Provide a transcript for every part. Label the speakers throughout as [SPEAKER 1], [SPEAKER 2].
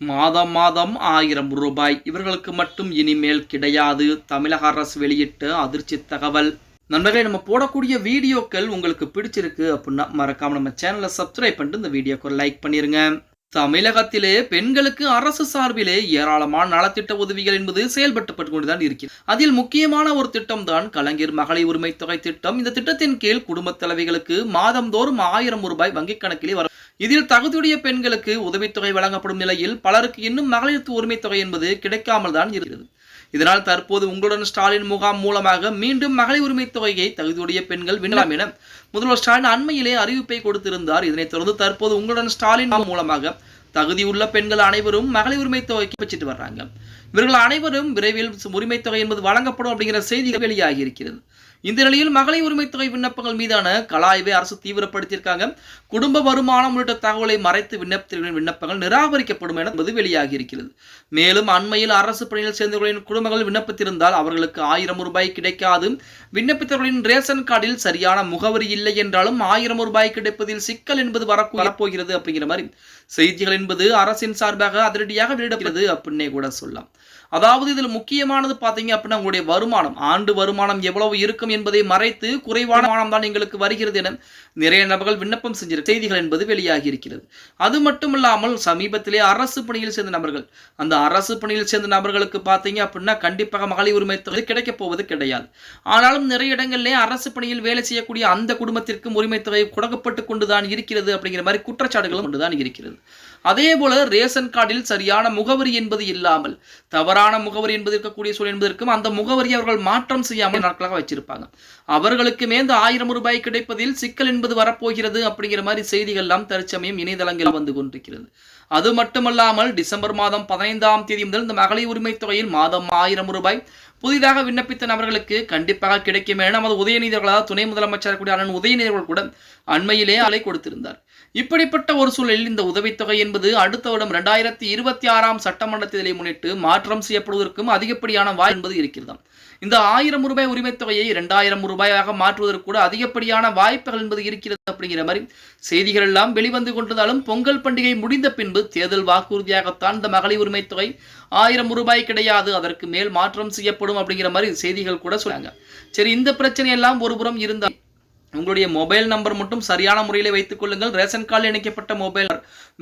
[SPEAKER 1] மாதம் மாதம் ஆயிரம் ரூபாய். இவர்களுக்கு மட்டும் இனிமேல் கிடையாது. தமிழக அரசு வெளியிட்ட அதிர்ச்சி தகவல். நண்பர்களே நம்ம போடக்கூடிய வீடியோக்கள் உங்களுக்கு பிடிச்சிருக்கு அப்படின்னா மறக்காம நம்ம சேனலை சப்ஸ்கிரைப் பண்ணிட்டு இந்த வீடியோக்கு லைக் பண்ணிருங்க. தமிழகத்திலே பெண்களுக்கு அரசு சார்பிலே ஏராளமான நலத்திட்ட உதவிகள் என்பது செயல்பட்டுப்பட்டு கொண்டுதான் இருக்கிறது. அதில் முக்கியமான ஒரு திட்டம் தான் கலைஞர் மகளிர் உரிமை தொகை திட்டம். இந்த திட்டத்தின் கீழ் குடும்பத் தலைவிகளுக்கு மாதந்தோறும் ஆயிரம் ரூபாய் வங்கிக் கணக்கிலே வர இதில் தகுதியுடைய பெண்களுக்கு உதவித்தொகை வழங்கப்படும் நிலையில் பலருக்கு இன்னும் மகளிர் உரிமை தொகை என்பது கிடைக்காமல் தான் இருக்கிறது. இதனால் தற்போது உங்களுடன் ஸ்டாலின் முகாம் மூலமாக மீண்டும் மகளிர் உரிமை தொகையை தகுதியுடைய பெண்கள் விண்ணலாம் என முதல்வர் ஸ்டாலின் அண்மையிலே அறிவிப்பை கொடுத்திருந்தார். இதனைத் தொடர்ந்து தற்போது உங்களுடன் ஸ்டாலின் மூலமாக தகுதியுள்ள பெண்கள் அனைவரும் மகளிர் உரிமை தொகைக்கு வச்சுட்டு வர்றாங்க. இவர்கள் அனைவரும் விரைவில் உரிமை தொகை என்பது வழங்கப்படும் அப்படிங்கிற செய்திகள் வெளியாகி இருக்கிறது. இந்த நிலையில் மகளிர் உரிமை தொகை விண்ணப்பங்கள் மீதான கலாய்வை அரசு தீவிரப்படுத்தியிருக்காங்க. குடும்ப வருமானம் உள்ளிட்ட தகவலை மறைத்து விண்ணப்பத்தின் விண்ணப்பங்கள் நிராகரிக்கப்படும் என்பது வெளியாகி இருக்கிறது. மேலும் அண்மையில் அரசு பணியில் சேர்ந்தவர்களின் குடும்பங்கள் விண்ணப்பித்திருந்தால் அவர்களுக்கு ஆயிரம் ரூபாய் கிடைக்காது. விண்ணப்பித்தவர்களின் ரேஷன் கார்டில் சரியான முகவரி இல்லை என்றாலும் ஆயிரம் ரூபாய் கிடைப்பதில் சிக்கல் என்பது வரப்போகிறது அப்படிங்கிற மாதிரி செய்திகள் என்பது அரசின் சார்பாக அதிரடியாக வெளியிடப்படுகிறது அப்படின்னே கூட சொல்லலாம். அதாவது இதில் முக்கியமானது பார்த்தீங்க அப்படின்னா உங்களுடைய வருமானம். ஆண்டு வருமானம் எவ்வளவு இருக்கும் என்பதை மறைத்து குறைவான மானம் தான் எங்களுக்கு வருகிறது என நிறைய நபர்கள் விண்ணப்பம் செஞ்சிரு செய்திகள் என்பது வெளியாகி இருக்கிறது அது மட்டும் இல்லாமல் சமீபத்திலே அரசு பணியில் சேர்ந்த நபர்கள் அந்த அரசு பணியில் சேர்ந்த நபர்களுக்கு பார்த்தீங்க அப்படின்னா கண்டிப்பாக மகளிர் உரிமை தொகை கிடைக்கப் போவது கிடையாது. ஆனாலும் நிறைய இடங்களிலே அரசு பணியில் வேலை செய்யக்கூடிய அந்த குடும்பத்திற்கும் உரிமை தொகை கொடுக்கப்பட்டு கொண்டுதான் இருக்கிறது அப்படிங்கிற மாதிரி குற்றச்சாட்டுகளும் கொண்டுதான் இருக்கிறது. அதே போல ரேஷன் கார்டில் சரியான முகவரி என்பது இல்லாமல் தவறான முகவரி என்பது இருக்கக்கூடிய சூழல் என்பதற்கும் அந்த முகவரி அவர்கள் மாற்றம் செய்யாமல் நாட்களாக வச்சிருப்பாங்க. அவர்களுக்குமே இந்த ஆயிரம் ரூபாய் கிடைப்பதில் சிக்கல் என்பது வரப்போகிறது அப்படிங்கிற மாதிரி செய்திகள் எல்லாம் தற்சமயம் இணையதளங்கள் வந்து கொண்டிருக்கிறது. அது மட்டுமல்லாமல் டிசம்பர் மாதம் பதினைந்தாம் தேதி முதல் இந்த மகளிர் உரிமை தொகையில் மாதம் ஆயிரம் ரூபாய் புதிதாக விண்ணப்பித்த நபர்களுக்கு கண்டிப்பாக கிடைக்கும் என நமது உதயநிதிகளாக துணை முதலமைச்சர் கூடிய அண்ணன் உதயநிதிகள் கூட அண்மையிலே அலை கொடுத்திருந்தார். இப்படிப்பட்ட ஒரு சூழலில் இந்த உதவித்தொகை என்பது அடுத்த வருடம் இரண்டாயிரத்தி இருபத்தி ஆறாம் சட்டமன்ற தேர்தலை முன்னிட்டு மாற்றம் செய்யப்படுவதற்கும் அதிகப்படியான வாய் என்பது இருக்கிறதாம். இந்த ஆயிரம் ரூபாய் உரிமைத் தொகையை இரண்டாயிரம் ரூபாயாக மாற்றுவதற்கு கூட அதிகப்படியான வாய்ப்புகள் என்பது இருக்கிறது அப்படிங்கிற மாதிரி செய்திகள் எல்லாம் வெளிவந்து கொண்டதாலும் பொங்கல் பண்டிகை முடிந்த பின்பு தேர்தல் வாக்குறுதியாகத்தான் இந்த மகளிர் உரிமை தொகை ஆயிரம் ரூபாய் கிடையாது அதற்கு மேல் மாற்றம் செய்யப்படும் அப்படிங்கிற மாதிரி செய்திகள் கூட சொன்னாங்க சரி இந்த பிரச்சனை எல்லாம் ஒருபுறம் இருந்தால் உங்களுடைய மொபைல் நம்பர் மட்டும் சரியான முறையில் வைத்துக் கொள்ளுங்கள். ரேஷன் கார்டில் இணைக்கப்பட்ட மொபைல்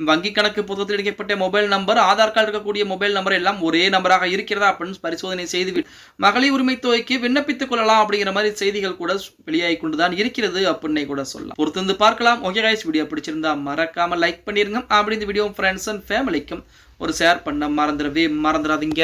[SPEAKER 1] வங்கி கணக்கு புத்தகத்தில் இணைக்கப்பட்ட மொபைல் நம்பர் ஆதார் கார்டு இருக்கக்கூடிய மொபைல் நம்பர் எல்லாம் ஒரே நம்பராக இருக்கிறதா அப்படின்னு பரிசோதனை செய்து மகளிர் உரிமை தொகைக்கு விண்ணப்பித்துக் கொள்ளலாம் அப்படிங்கிற மாதிரி செய்திகள் கூட வெளியாகி கொண்டுதான் இருக்கிறது அப்படின்னே கூட சொல்லலாம். பொறுத்திருந்து பார்க்கலாம். ஓகே கைஸ் வீடியோ பிடிச்சிருந்தா மறக்காம லைக் பண்ணிருங்க. அப்படி இந்த வீடியோ ஃப்ரெண்ட்ஸ் அண்ட் ஃபேமிலிக்கும் ஒரு ஷேர் பண்ண மறந்துடவே மறந்துடாதீங்க.